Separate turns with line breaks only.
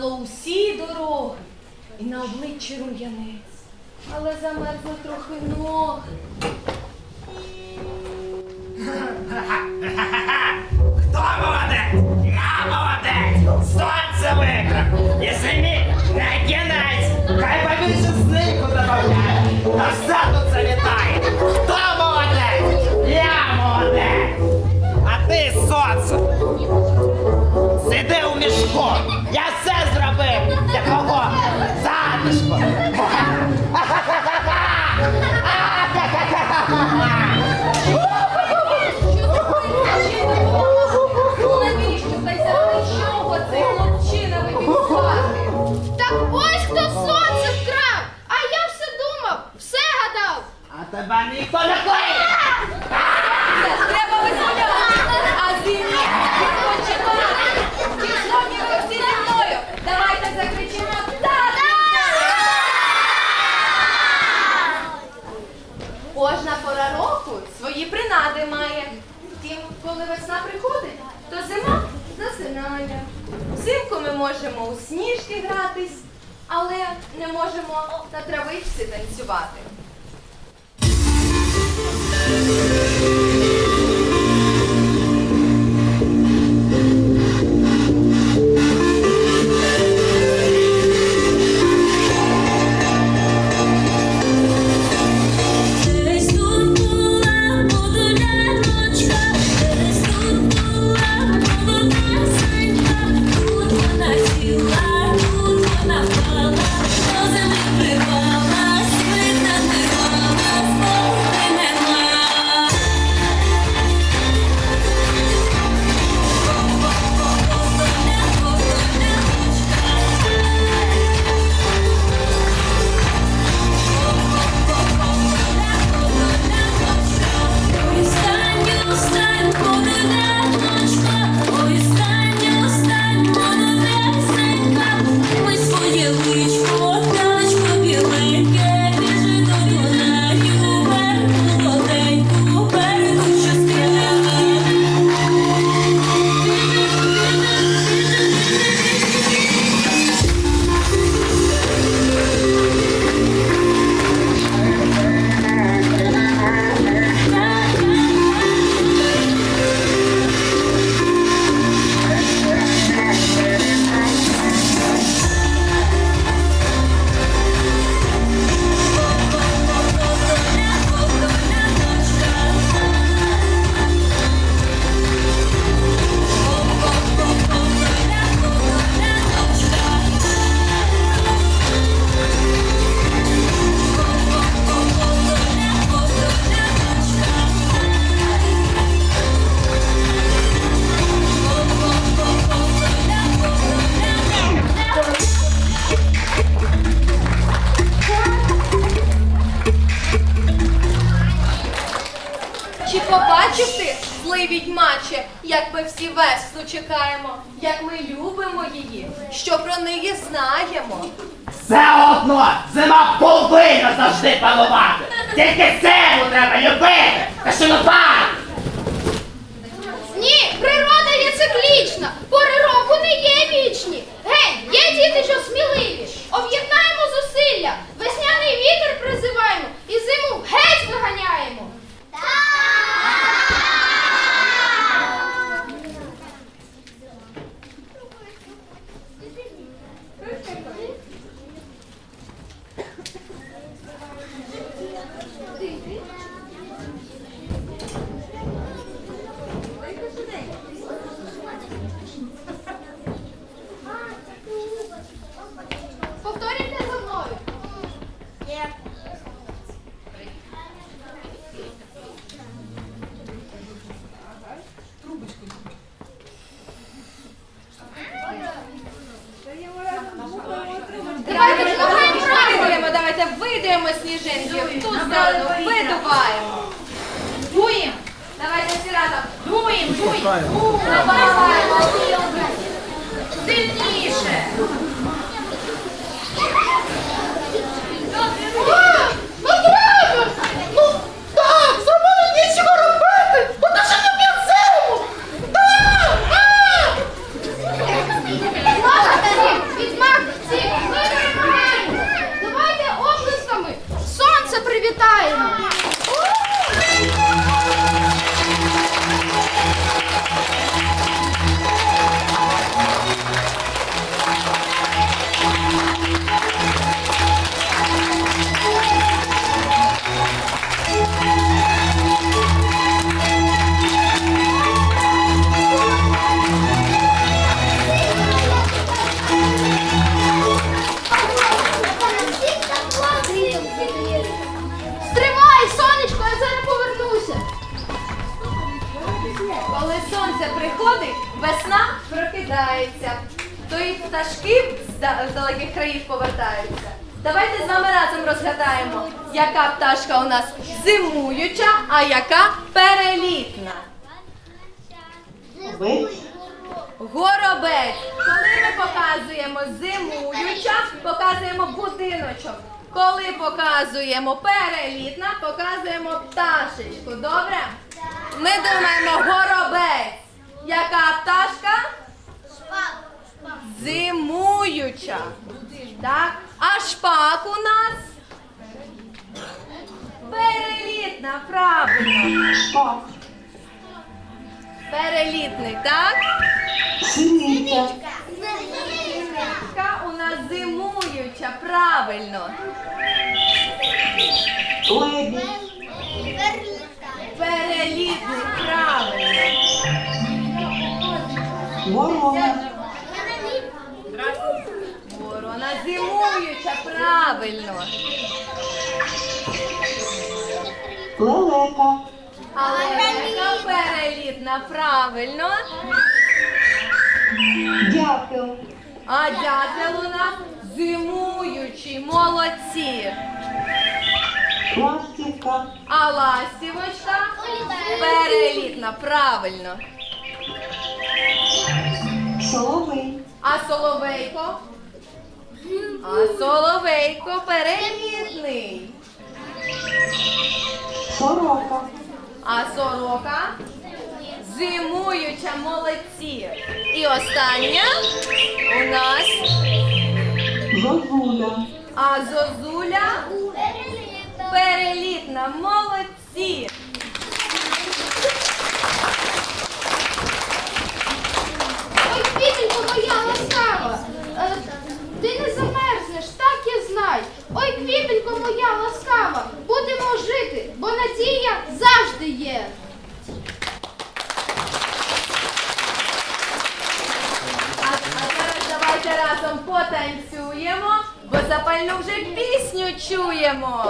і усі дороги, і на обличчі рум'янець, але замерзли трохи ноги.
Хто молодець? Я молодець! Сонце виграв! І самі не кінець! Хай побільше снігу добавляє! Та все тут завітає!
Кожна пора року свої принади має. Втім, коли весна приходить, то зима засинає. Взимку ми можемо у сніжки гратись, але не можемо на травичці танцювати. Відьмаче, як ми всі весну чекаємо, як ми любимо її, що про неї знаємо?
Все одно зима повинна завжди панувати. Тільки зиму треба любити та шанувати.
Ні, природа є циклічна, пори року не є вічні. Гей, є діти, що сміливі. Об'єднаємо зусилля, весняний вітер призиваємо і зиму
видуємо сніжинки в ту сторону, видуваємо. Дуємо. Давайте всі разом. Дуємо, дуємо. Країв повертаються. Давайте з вами разом розгадаємо, яка пташка у нас зимуюча, а яка перелітна. Горобець. Коли ми показуємо зимуюча, показуємо будиночок. Коли показуємо перелітна, показуємо пташечку. Добре? Ми думаємо горобець. Яка пташка? Зимуюча. Так? А шпак у нас? Перелітна, правильно. Перелітний, так? Синичка у нас зимуюча, правильно. Перелітний, правильно. Ворона зимуюча, правильно.
Лелека,
Але яка перелітна, правильно.
дятел,
А дятел у нас зимуючий, молодці.
ластівка,
А ластівочка перелітна, правильно.
соловей,
А соловейко? А соловейко перелітний.
сорока,
А сорока зимуюча молодці. І остання у нас
зозуля,
а зозуля перелітна. Молодці. Потанцюємо, бо запальну вже пісню чуємо.